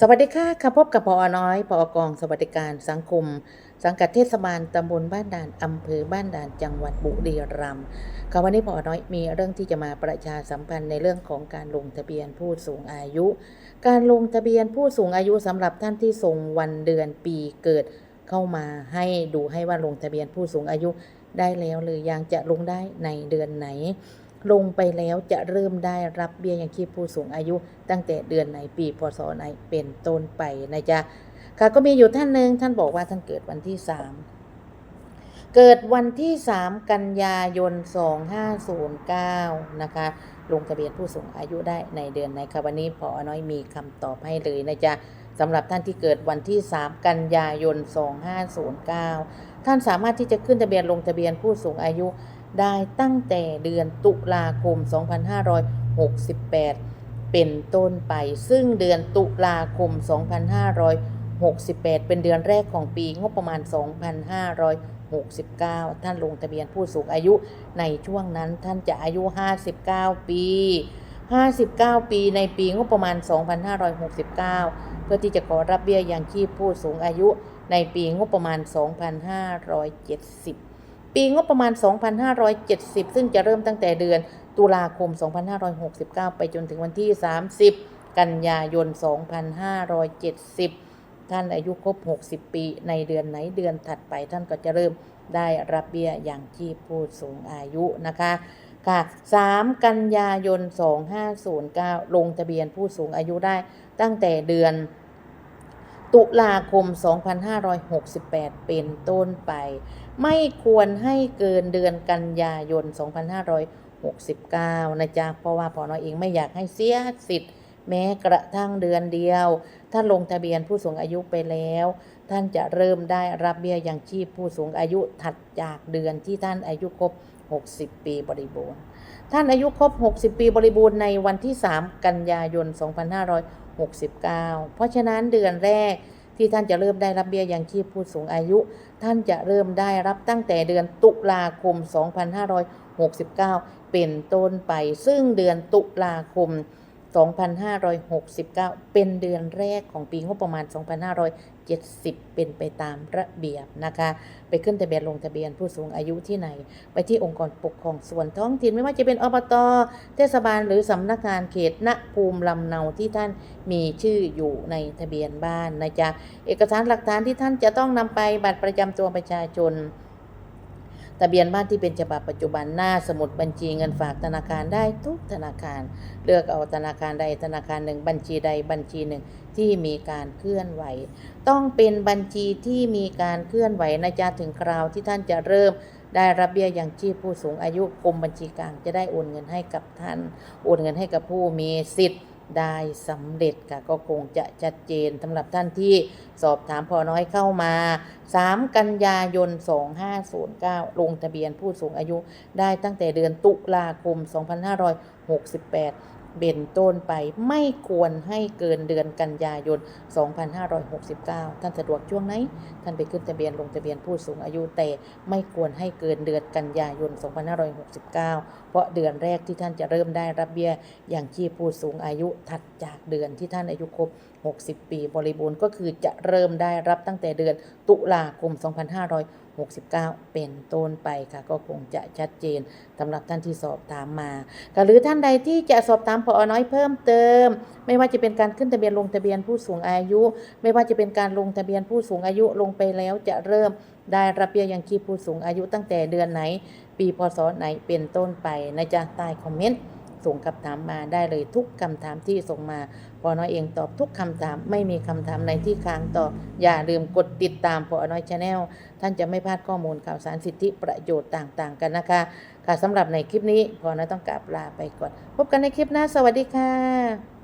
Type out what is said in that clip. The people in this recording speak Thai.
สวัสดีค่ะค่ะพบกับพอน้อยพอกองสวัสดิการสังคม สังกัดเทศบาลตำบลบ้านด่านอำเภอบ้านด่านจังหวัดบุรีรัมย์ค่ะวันนี้พอน้อยมีเรื่องที่จะมาประชาสัมพันธ์ในเรื่องของการลงทะเบียนผู้สูงอายุ การลงทะเบียนผู้สูงอายุสำหรับท่านที่ส่งวันเดือนปีเกิดเข้ามาให้ดูให้ว่าลงทะเบียนผู้สูงอายุได้แล้วหรือยังจะลงได้ในเดือนไหน ลงไปแล้วจะเริ่มได้รับเบี้ยยังชีพผู้สูงอายุ ตั้งแต่เดือนไหนปีพศไหนเป็นต้นไปนะจ๊ะค่ะก็มีอยู่ท่านหนึ่งท่านบอกว่าท่านเกิดวันที่3เกิดวันที่ 3 กันยายน 2509 นะคะ ลงทะเบียนผู้สูงอายุได้ในเดือนไหนคะวันนี้พอน้อยมีคำตอบให้เลยนะจ๊ะสำหรับท่านที่เกิดวันที่ 3 กันยายน 2509 ท่านสามารถที่จะขึ้นทะเบียนลงทะเบียนผู้สูงอายุ ได้ตั้งแต่เดือนตุลาคม 2568 เป็นต้นไป ซึ่งเดือนตุลาคม 2568 เป็นเดือนแรกของปีงบประมาณ 2569 ท่านลงทะเบียนผู้สูงอายุในช่วงนั้นท่านจะอายุ 59 ปี 59 ปีในปีงบประมาณ 2569 เพื่อที่จะขอรับเบี้ยยังชีพผู้สูงอายุในปีงบประมาณ 2570 ปีงบประมาณ 2570 ซึ่งจะเริ่มตั้งแต่เดือนตุลาคม 2569 ไปจนถึงวันที่ 30 กันยายน 2570ท่านอายุครบ 60 ปี ในเดือนไหนเดือนถัดไปท่านก็จะเริ่มได้รับเบี้ยอย่างชีพผู้สูงอายุนะคะค่ะ 3 กันยายน 2509 ลงทะเบียนผู้สูงอายุได้ตั้งแต่เดือน ตุลาคม 2568 เป็นต้นไป ไม่ควรให้เกินเดือนกันยายน 2569 นะจ๊ะ เพราะว่าพอน้อยเองไม่อยากให้เสียสิทธิ์ แม้กระทั่งเดือนเดียว ถ้าลงทะเบียนผู้สูงอายุไปแล้ว ท่านจะเริ่มได้รับเบี้ยยังชีพผู้สูงอายุถัดจากเดือนที่ท่านอายุครบ 60 ปีบริบูรณ์ ท่านอายุครบ 60 ปีบริบูรณ์ในวันที่ 3 กันยายน 2569 เพราะฉะนั้นเดือนแรกที่ท่านจะเริ่มได้รับเบี้ยยังชีพผู้สูงอายุ ท่านจะเริ่มได้รับตั้งแต่เดือนตุลาคม 2569 เป็นต้นไป ซึ่งเดือนตุลาคม 2569 เป็นเดือนแรกของปีงบประมาณ 2570 เป็นไปตามระเบียบนะคะ ไปขึ้นทะเบียนลงทะเบียนผู้สูงอายุที่ไหน ไปที่องค์กรปกครองส่วนท้องถิ่นไม่ว่าจะเป็นอบต เทศบาลหรือสำนักงานเขตณภูมิลำเนาที่ท่านมีชื่ออยู่ในทะเบียนบ้านนะจ๊ะเอกสารหลักฐานที่ท่านจะต้องนำไปบัตรประจำตัวประชาชน ทะเบียนบ้านที่เป็นฉบับปัจจุบันหน้าสมุดบัญชีเงินฝากธนาคารได้ทุกธนาคาร เลือกเอาธนาคารใดธนาคารหนึ่ง บัญชีใดบัญชีหนึ่งที่มีการเคลื่อนไหว ต้องเป็นบัญชีที่มีการเคลื่อนไหวนะจ๊ะถึงคราวที่ท่านจะเริ่มได้รับเบี้ยยังชีพผู้สูงอายุกรมบัญชีกลางจะได้โอนเงินให้กับท่าน โอนเงินให้กับผู้มีสิทธิ์ ได้สำเร็จค่ะก็คงจะชัดเจนสำหรับท่านที่สอบถามพอน้อยเข้ามา 3 กันยายน 2509 ลงทะเบียนผู้สูงอายุได้ตั้งแต่เดือนตุลาคม 2568 เบนต้นไปไม่ควรให้เกินเดือนกันยายน 2569 ท่านสะดวกช่วงไหน ท่านไปขึ้นทะเบียนลงทะเบียนผู้สูงอายุแต่ไม่ควรให้เกินเดือนกันยายน 2569 เพราะเดือนแรกที่ท่านจะเริ่มได้รับเบี้ยอย่างชีพผู้สูงอายุถัดจากเดือนที่ท่านอายุครบ60 ปีบริบูรณ์ก็คือจะเริ่มได้รับตั้งแต่เดือนตุลาคม 2569 เป็นต้นไปค่ะ ก็คงจะชัดเจนสำหรับท่านที่สอบถามมาค่ะหรือท่านใดที่จะสอบถามพอน้อยเพิ่มเติม ไม่ว่าจะเป็นการขึ้นทะเบียนลงทะเบียนผู้สูงอายุ ไม่ว่าจะเป็นการลงทะเบียนผู้สูงอายุลงไปแล้วจะเริ่มได้รับเบี้ยยังชีพผู้สูงอายุตั้งแต่เดือนไหน ปีพศไหนเป็นต้นไปนะจ๊ะใต้คอมเมนต์ ส่งคำถามมาได้เลยทุกคำถามที่ส่งมา พอน้อยเองตอบทุกคำถามไม่มีคำถามในที่ค้างตอบอย่าลืมกดติดตามพอน้อยชาแนลท่านจะไม่พลาดข้อมูลข่าวสารสิทธิประโยชน์ต่างๆ กันนะคะ ค่ะสำหรับในคลิปนี้พอน้อยต้องกราบลาไปก่อน พบกันในคลิปหน้าสวัสดีค่ะ